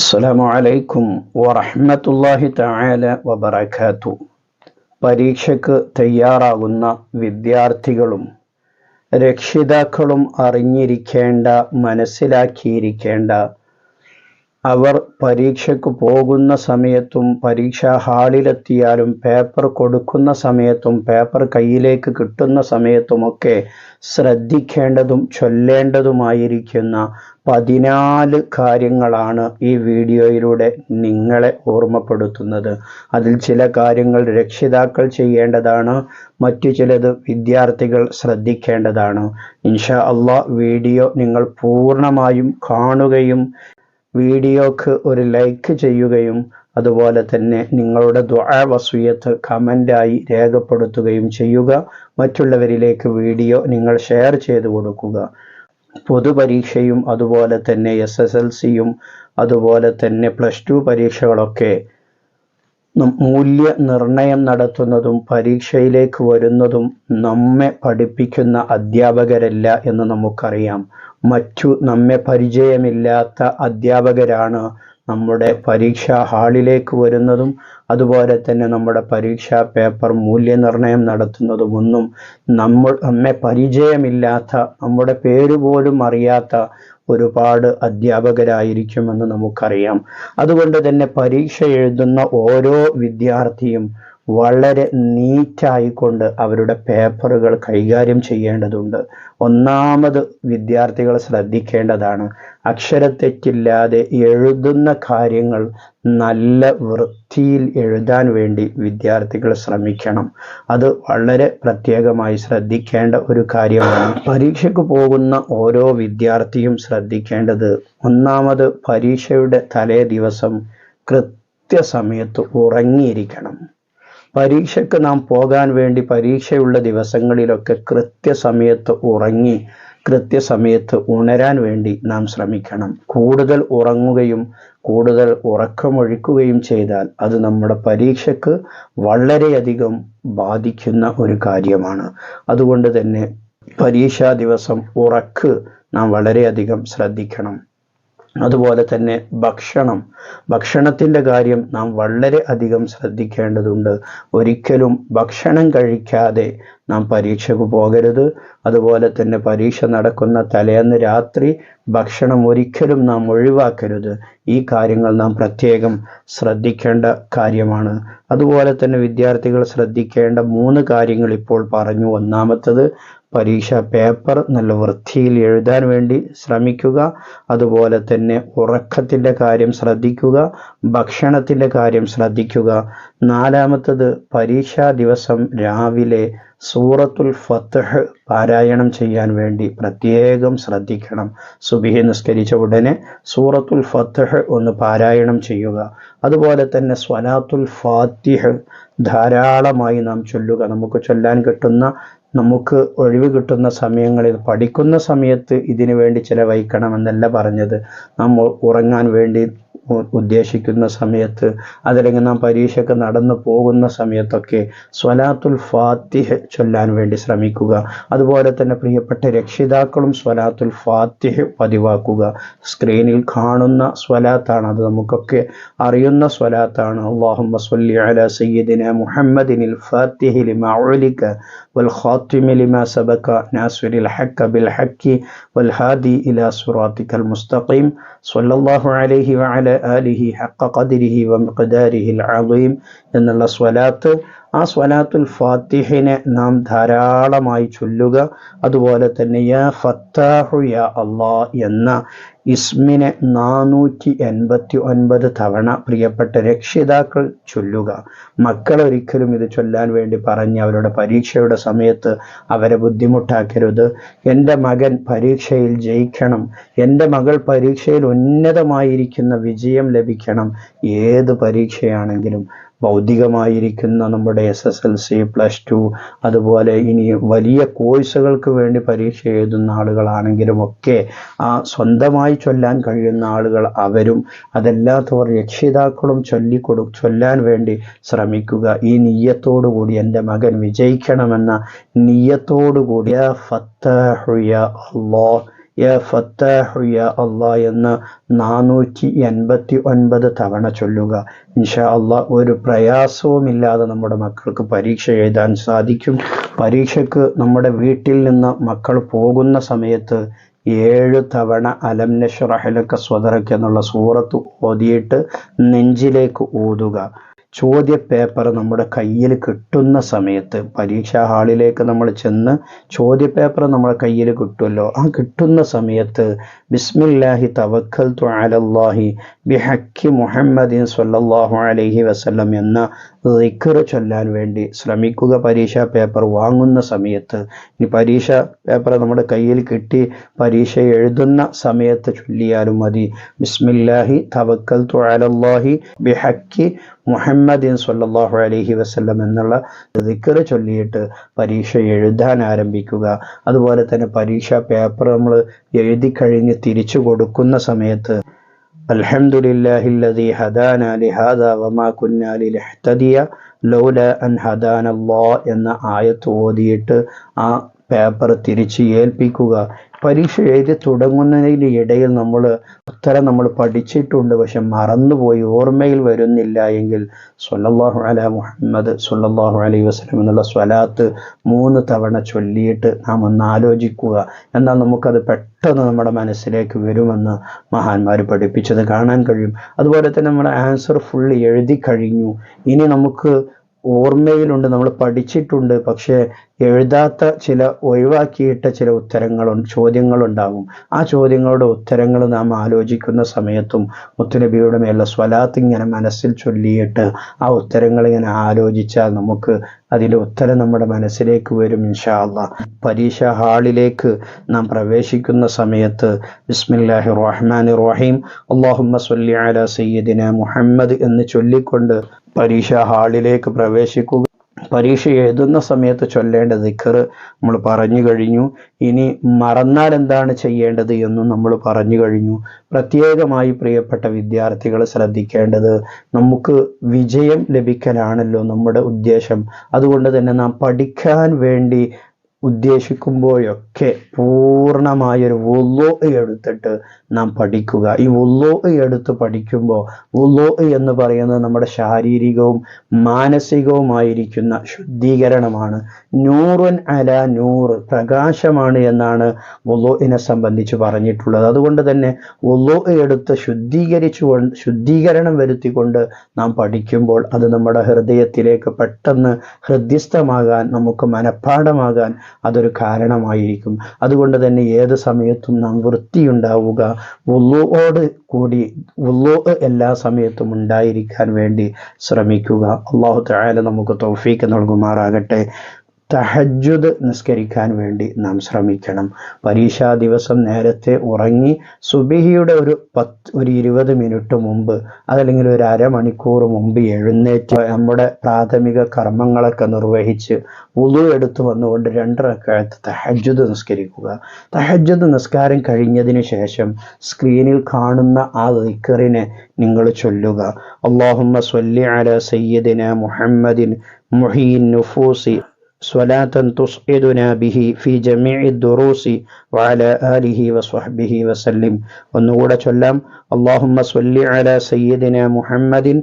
അസ്സലാമു അലൈക്കും വറഹ്മത്തുള്ളാഹി തആല വബറകാതു പരീക്ഷയ്ക്ക് തയ്യാറാകുന്ന വിദ്യാർത്ഥികളും രക്ഷിതാക്കളും അറിഞ്ഞിരിക്കേണ്ട മനസ്സിലാക്കിയിരിക്കേണ്ട അവർ പരീക്ഷയ്ക്ക് പോകുന്ന സമയത്തും പരീക്ഷാ ഹാളിലെത്തിയാലും പേപ്പർ കൊടുക്കുന്ന സമയത്തും പേപ്പർ കയ്യിലേക്ക് കിട്ടുന്ന സമയത്തുമൊക്കെ ശ്രദ്ധിക്കേണ്ടതും ചൊല്ലേണ്ടതുമായിരിക്കുന്ന പതിനാല് കാര്യങ്ങളാണ് ഈ വീഡിയോയിലൂടെ നിങ്ങളെ ഓർമ്മപ്പെടുത്തുന്നത്. അതിൽ ചില കാര്യങ്ങൾ രക്ഷിതാക്കൾ ചെയ്യേണ്ടതാണ് മറ്റു ചിലത് വിദ്യാർത്ഥികൾ ശ്രദ്ധിക്കേണ്ടതാണ്. ഇൻഷാ അള്ളാ വീഡിയോ നിങ്ങൾ പൂർണമായും കാണുകയും വീഡിയോക്ക് ഒരു ലൈക്ക് ചെയ്യുകയും അതുപോലെ തന്നെ നിങ്ങളുടെ വസൂയത്ത് കമന്റായി രേഖപ്പെടുത്തുകയും ചെയ്യുക. മറ്റുള്ളവരിലേക്ക് വീഡിയോ നിങ്ങൾ ഷെയർ ചെയ്തു കൊടുക്കുക. പൊതുപരീക്ഷയും അതുപോലെ തന്നെ എസ് എസ് എൽ സിയും അതുപോലെ തന്നെ പ്ലസ് ടു പരീക്ഷകളൊക്കെ മൂല്യനിർണയം നടത്തുന്നതും പരീക്ഷയിലേക്ക് വരുന്നതും നമ്മെ പഠിപ്പിക്കുന്ന അധ്യാപകരല്ല എന്ന് നമുക്കറിയാം. മറ്റു നമ്മെ പരിചയമില്ലാത്ത അധ്യാപകരാണ് നമ്മുടെ പരീക്ഷാ ഹാളിലേക്ക് വരുന്നതും അതുപോലെ തന്നെ നമ്മുടെ പരീക്ഷാ പേപ്പർ മൂല്യനിർണയം നടത്തുന്നതുമൊന്നും നമ്മൾ നമ്മെ പരിചയമില്ലാത്ത നമ്മുടെ പേര് പോലും അറിയാത്ത ഒരുപാട് അധ്യാപകരായിരിക്കുമെന്ന് നമുക്കറിയാം. അതുകൊണ്ട് തന്നെ പരീക്ഷ എഴുതുന്ന ഓരോ വിദ്യാർത്ഥിയും വളരെ നീറ്റായിക്കൊണ്ട് അവരുടെ പേപ്പറുകൾ കൈകാര്യം ചെയ്യേണ്ടതുണ്ട്. ഒന്നാമത് വിദ്യാർത്ഥികൾ ശ്രദ്ധിക്കേണ്ടതാണ് അക്ഷരത്തെറ്റില്ലാതെ എഴുതുന്ന കാര്യങ്ങൾ നല്ല വൃത്തിയിൽ എഴുതാൻ വേണ്ടി വിദ്യാർത്ഥികൾ ശ്രമിക്കണം. അത് വളരെ പ്രത്യേകമായി ശ്രദ്ധിക്കേണ്ട ഒരു കാര്യമാണ്. പരീക്ഷയ്ക്ക് പോകുന്ന ഓരോ വിദ്യാർത്ഥിയും ശ്രദ്ധിക്കേണ്ടത് ഒന്നാമത് പരീക്ഷയുടെ തലേ ദിവസം കൃത്യസമയത്ത് ഉറങ്ങിയിരിക്കണം. പരീക്ഷയ്ക്ക് നാം പോകാൻ വേണ്ടി പരീക്ഷയുള്ള ദിവസങ്ങളിലൊക്കെ കൃത്യസമയത്ത് ഉറങ്ങി കൃത്യസമയത്ത് ഉണരാൻ വേണ്ടി നാം ശ്രമിക്കണം. കൂടുതൽ ഉറങ്ങുകയും കൂടുതൽ ഉറക്കമൊഴിക്കുകയും ചെയ്താൽ അത് നമ്മുടെ പരീക്ഷയ്ക്ക് വളരെയധികം ബാധിക്കുന്ന ഒരു കാര്യമാണ്. അതുകൊണ്ട് തന്നെ പരീക്ഷാ ദിവസം ഉറക്ക് നാം വളരെയധികം ശ്രദ്ധിക്കണം. അതുപോലെ തന്നെ ഭക്ഷണം. ഭക്ഷണത്തിന്റെ കാര്യം നാം വളരെ അധികം ശ്രദ്ധിക്കേണ്ടതുണ്ട്. ഒരിക്കലും ഭക്ഷണം കഴിക്കാതെ നാം പരീക്ഷയ്ക്ക് പോകരുത്. അതുപോലെ തന്നെ പരീക്ഷ നടക്കുന്ന തലേന്ന് രാത്രി ഭക്ഷണം ഒരിക്കലും നാം ഒഴിവാക്കരുത്. ഈ കാര്യങ്ങൾ നാം പ്രത്യേകം ശ്രദ്ധിക്കേണ്ട കാര്യമാണ്. അതുപോലെ തന്നെ വിദ്യാർത്ഥികൾ ശ്രദ്ധിക്കേണ്ട മൂന്ന് കാര്യങ്ങൾ ഇപ്പോൾ പറഞ്ഞു. ഒന്നാമത്തത് പരീക്ഷ പേപ്പർ നല്ല വൃത്തിയിൽ എഴുതാൻ വേണ്ടി ശ്രമിക്കുക. അതുപോലെ തന്നെ ഉറക്കത്തിന്റെ കാര്യം ശ്രദ്ധിക്കുക. ഭക്ഷണത്തിന്റെ കാര്യം ശ്രദ്ധിക്കുക. നാലാമത്തത് പരീക്ഷാ ദിവസം രാവിലെ സൂറത്തുൽ ഫത്തഹ് പാരായണം ചെയ്യാൻ വേണ്ടി പ്രത്യേകം ശ്രദ്ധിക്കണം. സുബിഹി നിസ്കരിച്ച ഉടനെ സൂറത്തുൽ ഫത്തഹ് ഒന്ന് പാരായണം ചെയ്യുക. അതുപോലെ തന്നെ സ്വലാത്തുൽ ഫാത്തിഹ് ധാരാളമായി നാം ചൊല്ലുക. നമുക്ക് ചൊല്ലാൻ കിട്ടുന്ന നമുക്ക് ഒഴിവ് കിട്ടുന്ന സമയങ്ങളിൽ പഠിക്കുന്ന സമയത്ത് ഇതിനു വേണ്ടി ചിലവഴിക്കണമെന്നല്ല പറഞ്ഞത്. നമ്മൾ ഉറങ്ങാൻ വേണ്ടി ഉദ്ദേശിക്കുന്ന സമയത്ത് അതല്ലെങ്കിൽ നാം പരീക്ഷയ്ക്ക് നടന്നു പോകുന്ന സമയത്തൊക്കെ സ്വലാത്തുൽ ഫാത്തിഹ ചൊല്ലാൻ വേണ്ടി ശ്രമിക്കുക. അതുപോലെ തന്നെ പ്രിയപ്പെട്ട രക്ഷിതാക്കളും സ്വലാത്തുൽ ഫാത്തിഹ പതിവാക്കുക. സ്ക്രീനിൽ കാണുന്ന സ്വലാത്താണ് അത് നമുക്കൊക്കെ അറിയുന്ന സ്വലാത്താണ്. അള്ളാഹുമ്മ സ്വല്ലി അല സയ്യിദിന മുഹമ്മദിനിൽ ഫാത്തിഹി ലിമ ഉലിക വൽ ഖാത്തിമി ലിമ സബക നാസുരിൽ ഹക്ക ബിൽ വൽ ഹാദി സ്വല്ലല്ലാഹു അലൈഹി وعلى آله حق قدره ومقداره العظيم എന്നുള്ള സ്വലാത്ത് ആ സ്വലാത്തുൽ ഫാത്തിഹിനെ നാം ധാരാളമായി ചൊല്ലുക. അതുപോലെ തന്നെ യാ ഫത്താഹു യാ അള്ളാ എന്ന ഇസ്മിനെ നാനൂറ്റി എൺപത്തി ഒൻപത് തവണ പ്രിയപ്പെട്ട രക്ഷിതാക്കൾ ചൊല്ലുക. മക്കൾ ഒരിക്കലും ഇത് ചൊല്ലാൻ വേണ്ടി പറഞ്ഞ് അവരുടെ പരീക്ഷയുടെ സമയത്ത് അവരെ ബുദ്ധിമുട്ടാക്കരുത്. എന്റെ മകൻ പരീക്ഷയിൽ ജയിക്കണം. എന്റെ മകൾ പരീക്ഷയിൽ ഉന്നതമായിരിക്കുന്ന വിജയം ലഭിക്കണം. ഏത് പരീക്ഷയാണെങ്കിലും ഭൗതികമായിരിക്കുന്ന നമ്മുടെ S S L C plus two അതുപോലെ ഇനി വലിയ കോഴ്സുകൾക്ക് വേണ്ടി പരീക്ഷ എഴുതുന്ന ആളുകളാണെങ്കിലും ഒക്കെ ആ സ്വന്തമായി ചൊല്ലാൻ കഴിയുന്ന ആളുകൾ അവരും അതല്ലാത്തവർ രക്ഷിതാക്കളും ചൊല്ലിക്കൊടു ചൊല്ലാൻ വേണ്ടി ശ്രമിക്കുക. ഈ നീയത്തോടു കൂടി എന്റെ മകൻ വിജയിക്കണമെന്ന നീയത്തോടു കൂടി. ഫത്തഹുയ അള്ളാഹ്. യാ ഫത്താഹു യാ അള്ളാ എന്ന് നാനൂറ്റി എൺപത്തി ഒൻപത് തവണ ചൊല്ലുക. ഇൻഷാ അള്ളാ ഒരു പ്രയാസവുമില്ലാതെ നമ്മുടെ മക്കൾക്ക് പരീക്ഷ എഴുതാൻ സാധിക്കും. പരീക്ഷയ്ക്ക് നമ്മുടെ വീട്ടിൽ നിന്ന് മക്കൾ പോകുന്ന സമയത്ത് ഏഴ് തവണ അലം നഷ്റഹലക്ക സ്വതറക്ക് എന്നുള്ള സൂറത്ത് ഓതിയിട്ട് നെഞ്ചിലേക്ക് ഊതുക. ചോദ്യ പേപ്പർ നമ്മുടെ കയ്യിൽ കിട്ടുന്ന സമയത്ത് പരീക്ഷാ ഹാളിലേക്ക് നമ്മൾ ചെന്ന് ചോദ്യ പേപ്പർ നമ്മുടെ കയ്യിൽ കിട്ടുമല്ലോ ആ കിട്ടുന്ന സമയത്ത് ബിസ്മില്ലാഹി തവക്കൽ അലല്ലാഹി ബിഹക്കി മുഹമ്മദിൻ സ്വല്ലല്ലാഹു അലൈഹി വസല്ലം എന്ന ദിക്ർ ചൊല്ലാൻ വേണ്ടി ശ്രമിക്കുക. പരീക്ഷാ പേപ്പർ വാങ്ങുന്ന സമയത്ത് ഇനി പരീക്ഷ പേപ്പർ നമ്മുടെ കയ്യിൽ കിട്ടി പരീക്ഷ എഴുതുന്ന സമയത്ത് ചൊല്ലിയാലും മതി. ബിസ്മില്ലാഹി തവക്കൽ തുഴലല്ലാഹി ബിഹക്കി മുഹമ്മദിൻ സല്ലാഹു അലഹി വസല്ലം എന്നുള്ള ദിക്കർ ചൊല്ലിയിട്ട് പരീക്ഷ എഴുതാൻ ആരംഭിക്കുക. അതുപോലെ തന്നെ പരീക്ഷാ പേപ്പർ നമ്മൾ എഴുതി കഴിഞ്ഞ് തിരിച്ചു കൊടുക്കുന്ന സമയത്ത് അൽഹംദുലില്ലാഹില്ലദി لهذا وما വമാ لنهتدي لولا ലൗല അൻ الله എന്ന ആയത്ത് ഓതിയിട്ട് ആ പേപ്പർ തിരിച്ച് ഏൽപ്പിക്കുക. പരീക്ഷ എഴുതി തുടങ്ങുന്നതിന് ഇടയിൽ നമ്മൾ ഉത്തരം നമ്മൾ പഠിച്ചിട്ടുണ്ട്. പക്ഷെ മറന്നുപോയി. ഓർമ്മയിൽ വരുന്നില്ല എങ്കിൽ സൊല്ലാഹു അല മുഹമ്മദ് സൊല്ലാഹു അലൈ വസ്ലം എന്നുള്ള സ്വലാത്ത് മൂന്ന് തവണ ചൊല്ലിയിട്ട് നാം ഒന്ന് ആലോചിക്കുക. എന്നാൽ നമുക്കത് പെട്ടെന്ന് നമ്മുടെ മനസ്സിലേക്ക് വരുമെന്ന് മഹാന്മാർ പഠിപ്പിച്ചത് കാണാൻ കഴിയും. അതുപോലെ തന്നെ നമ്മുടെ ആൻസർ ഫുള്ള് എഴുതി കഴിഞ്ഞു. ഇനി നമുക്ക് ഓർമ്മയിലുണ്ട് നമ്മൾ പഠിച്ചിട്ടുണ്ട് പക്ഷേ എഴുതാത്ത ചില ഒഴിവാക്കിയിട്ട ചില ഉത്തരങ്ങളുണ്ട് ചോദ്യങ്ങളുണ്ടാകും. ആ ചോദ്യങ്ങളുടെ ഉത്തരങ്ങൾ നാം ആലോചിക്കുന്ന സമയത്തും മുത്തുനബിയുടെ മേലുള്ള സ്വലാത്ത് ഇങ്ങനെ മനസ്സിൽ ചൊല്ലിയിട്ട് ആ ഉത്തരങ്ങൾ ഇങ്ങനെ ആലോചിച്ചാൽ നമുക്ക് അതിലെ ഉത്തരം നമ്മുടെ മനസ്സിലേക്ക് വരും ഇൻഷാല്ല പരീക്ഷ ഹാളിലേക്ക് നാം പ്രവേശിക്കുന്ന സമയത്ത് ബിസ്മില്ലാഹി റഹ്മാൻ റഹീം അള്ളാഹുമ്മ സല്ലി അല സയ്യിദിന മുഹമ്മദ് എന്ന് ചൊല്ലിക്കൊണ്ട് പരീക്ഷ ഹാളിലേക്ക് പ്രവേശിക്കുക. പരീക്ഷ എഴുതുന്ന സമയത്ത് ചൊല്ലേണ്ട ദിക്കർ നമ്മൾ പറഞ്ഞു കഴിഞ്ഞു. ഇനി മറന്നാൽ എന്താണ് ചെയ്യേണ്ടത് എന്നും നമ്മൾ പറഞ്ഞു കഴിഞ്ഞു. പ്രത്യേകമായി പ്രിയപ്പെട്ട വിദ്യാർത്ഥികൾ ശ്രദ്ധിക്കേണ്ടത് നമുക്ക് വിജയം ലഭിക്കലാണല്ലോ നമ്മുടെ ഉദ്ദേശം. അതുകൊണ്ട് തന്നെ നാം പഠിക്കാൻ വേണ്ടി ഉദ്ദേശിക്കുമ്പോഴൊക്കെ പൂർണമായൊരു ഒല്ലോ എടുത്തിട്ട് നാം പഠിക്കുക. ഈ ഒല്ലോ എടുത്ത് പഠിക്കുമ്പോൾ ഒല്ലോ എന്ന് പറയുന്നത് നമ്മുടെ ശാരീരികവും മാനസികവുമായിരിക്കുന്ന ശുദ്ധീകരണമാണ്. നൂറുൻ അല നൂറ് പ്രകാശമാണ് എന്നാണ് ഒല്ലോയിനെ സംബന്ധിച്ച് പറഞ്ഞിട്ടുള്ളത്. അതുകൊണ്ട് തന്നെ ഒല്ലോ എടുത്ത് ശുദ്ധീകരിച്ചു ശുദ്ധീകരണം വരുത്തിക്കൊണ്ട് നാം പഠിക്കുമ്പോൾ അത് നമ്മുടെ ഹൃദയത്തിലേക്ക് പെട്ടെന്ന് ഹൃദ്യസ്ഥമാകാൻ നമുക്ക് മനഃപ്പാഠമാകാൻ അതൊരു കാരണമായിരിക്കും. അതുകൊണ്ട് തന്നെ ഏത് സമയത്തും നാം വൃത്തിയുണ്ടാവുക. ഉള്ളുവോട് കൂടി ഉള്ളു എല്ലാ സമയത്തും ഉണ്ടായിരിക്കാൻ വേണ്ടി ശ്രമിക്കുക. അള്ളാഹു തായാലും നമുക്ക് തൗഫീക്ക് നൽകുമാറാകട്ടെ. തഹജുദ് നിസ്കരിക്കാൻ വേണ്ടി നാം ശ്രമിക്കണം. പരീക്ഷാ ദിവസം നേരത്തെ ഉറങ്ങി സുബിഹിയുടെ ഒരു പത്ത് ഒരു ഇരുപത് മിനിറ്റ് മുമ്പ് അതല്ലെങ്കിൽ ഒരു അരമണിക്കൂർ മുമ്പ് എഴുന്നേറ്റ് നമ്മുടെ പ്രാഥമിക കർമ്മങ്ങളൊക്കെ നിർവഹിച്ച് ഉളു എടുത്തു വന്നുകൊണ്ട് രണ്ടരക്കാലത്ത് തഹജ്ജുദ് നിസ്കരിക്കുക. തഹജ്ജുദ് നിസ്കാരം കഴിഞ്ഞതിന് ശേഷം സ്ക്രീനിൽ കാണുന്ന ആ ദിക്കറിനെ നിങ്ങൾ ചൊല്ലുക. അള്ളാഹുമ്മ സ്വല്ലി അല സയ്യദിന മുഹമ്മദിൻ മുഹീൻ നുഫൂസി. സ്വലാത്തൻ തുസ്ഇദുന ബിഹി ഫി ജമീഇ ദുറൂസി വഅല ആലിഹി വസ്വഹ്ബിഹി വസല്ലിം. ഒന്നുകൂടെ ചൊല്ലാം. അല്ലാഹുമ്മ സ്വല്ലി അലാ സയ്യിദിന മുഹമ്മദിൻ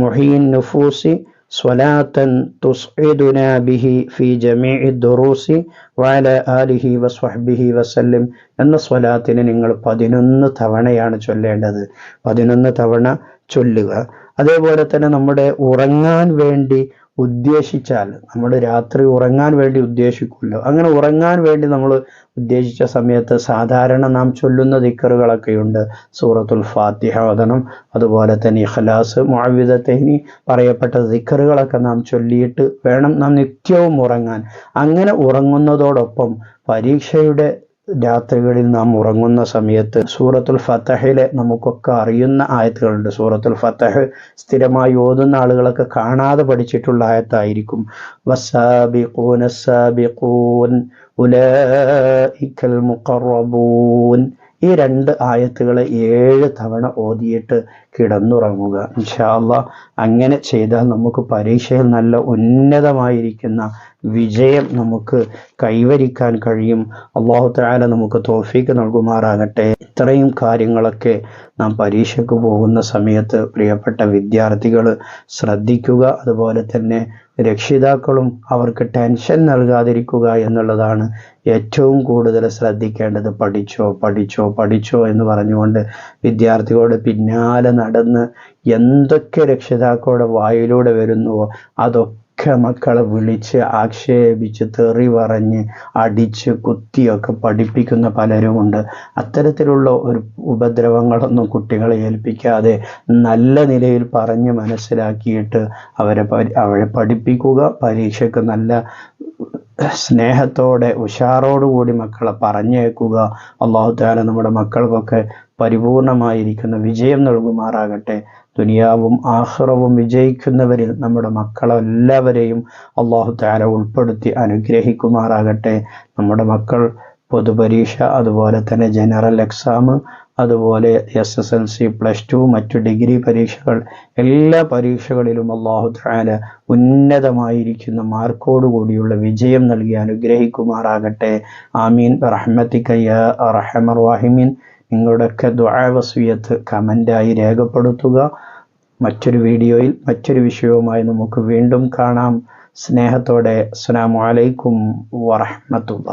മുഹീൻ നുഫൂസി സ്വലാത്തൻ തുസ്ഇദുന ബിഹി ഫി ജമീഇ ദുറൂസി വഅല ആലിഹി വസ്വഹ്ബിഹി വസല്ലിം. എന്ന സ്വലാത്തിന് നിങ്ങൾ പതിനൊന്ന് തവണയാണ് ചൊല്ലേണ്ടത്. പതിനൊന്ന് തവണ ചൊല്ലുക. അതേപോലെ തന്നെ നമ്മുടെ ഉറങ്ങാൻ വേണ്ടി ഉദ്ദേശിച്ചാൽ നമ്മൾ രാത്രി ഉറങ്ങാൻ വേണ്ടി ഉദ്ദേശിക്കുമല്ലോ. അങ്ങനെ ഉറങ്ങാൻ വേണ്ടി നമ്മൾ ഉദ്ദേശിച്ച സമയത്ത് സാധാരണ നാം ചൊല്ലുന്ന ദിക്കറുകളൊക്കെയുണ്ട്. സൂറത്തുൽ ഫാത്തിഹ വദനം അതുപോലെ തന്നെ ഇഖ്ലാസ് മുഅവിദത്തൈനി പറയപ്പെട്ട ദിക്കറുകളൊക്കെ നാം ചൊല്ലിയിട്ട് വേണം നാം നിത്യവും ഉറങ്ങാൻ. അങ്ങനെ ഉറങ്ങുന്നതോടൊപ്പം പരീക്ഷയുടെ രാത്രികളിൽ നാം ഉറങ്ങുന്ന സമയത്ത് സൂറത്തുൽ ഫത്തഹിലെ നമുക്കൊക്കെ അറിയുന്ന ആയത്തുകളുണ്ട്. സൂറത്തുൽ ഫത്തഹ് സ്ഥിരമായി ഓതുന്ന ആളുകളൊക്കെ കാണാതെ പഠിച്ചിട്ടുള്ള ആയത്തായിരിക്കും. വസാബിഖൂൻ ഈ രണ്ട് ആയത്തുകളെ ഏഴ് തവണ ഓതിയിട്ട് കിടന്നുറങ്ങുക. ഇൻഷാല്ല അങ്ങനെ ചെയ്താൽ നമുക്ക് പരീക്ഷയിൽ നല്ല ഉന്നതമായിരിക്കുന്ന വിജയം നമുക്ക് കൈവരിക്കാൻ കഴിയും. അള്ളാഹു താല നമുക്ക് തോഫീക്ക് നൽകുമാറാകട്ടെ. ഇത്രയും കാര്യങ്ങളൊക്കെ നാം പരീക്ഷയ്ക്ക് പോകുന്ന സമയത്ത് പ്രിയപ്പെട്ട വിദ്യാർത്ഥികൾ ശ്രദ്ധിക്കുക. അതുപോലെ തന്നെ രക്ഷിതാക്കളും അവർക്ക് ടെൻഷൻ നൽകാതിരിക്കുക എന്നുള്ളതാണ് ഏറ്റവും കൂടുതൽ ശ്രദ്ധിക്കേണ്ടത്. പഠിച്ചോ പഠിച്ചോ പഠിച്ചോ എന്ന് പറഞ്ഞുകൊണ്ട് വിദ്യാർത്ഥികളുടെ പിന്നാലെ നടന്ന് എന്തൊക്കെ രക്ഷിതാക്കളുടെ വായിലൂടെ വരുന്നുവോ അതൊക്കെ മക്കളെ വിളിച്ച് ആക്ഷേപിച്ച് തെറി പറഞ്ഞ് അടിച്ച് കുത്തിയൊക്കെ പഠിപ്പിക്കുന്ന പലരുമുണ്ട്. അത്തരത്തിലുള്ള ഒരു ഉപദ്രവങ്ങളൊന്നും കുട്ടികളെ ഏൽപ്പിക്കാതെ നല്ല നിലയിൽ പറഞ്ഞ് മനസ്സിലാക്കിയിട്ട് അവരെ അവരെ പഠിപ്പിക്കുക പരീക്ഷയ്ക്ക് നല്ല സ്നേഹത്തോടെ ഉഷാറോടുകൂടി മക്കളെ പറഞ്ഞേക്കുക അള്ളാഹു താല നമ്മുടെ മക്കൾക്കൊക്കെ പരിപൂർണമായിരിക്കുന്ന വിജയം നൽകുമാറാകട്ടെ. ദുനിയാവും ആഹ്റവും വിജയിക്കുന്നവരിൽ നമ്മുടെ മക്കളെല്ലാവരെയും അള്ളാഹു താര ഉൾപ്പെടുത്തി അനുഗ്രഹിക്കുമാറാകട്ടെ. നമ്മുടെ മക്കൾ പൊതുപരീക്ഷ അതുപോലെ തന്നെ ജനറൽ എക്സാം അതുപോലെ S S L C plus two മറ്റു ഡിഗ്രി പരീക്ഷകൾ എല്ലാ പരീക്ഷകളിലും അള്ളാഹു താല ഉന്നതമായിരിക്കുന്ന മാർക്കോട് കൂടിയുള്ള വിജയം നൽകി അനുഗ്രഹിക്കുമാറാകട്ടെ. ആമീൻ. റഹ്മത്തിക്കയ്യ റഹമർ വാഹിമീൻ നിങ്ങളുടെയൊക്കെ ദ്വാവസ്വിയത്ത് കമന്റായി രേഖപ്പെടുത്തുക. മറ്റൊരു വീഡിയോയിൽ മറ്റൊരു വിഷയവുമായി നമുക്ക് വീണ്ടും കാണാം. സ്നേഹത്തോടെ അസ്സാം വലൈക്കും വറഹമത്തുള്ള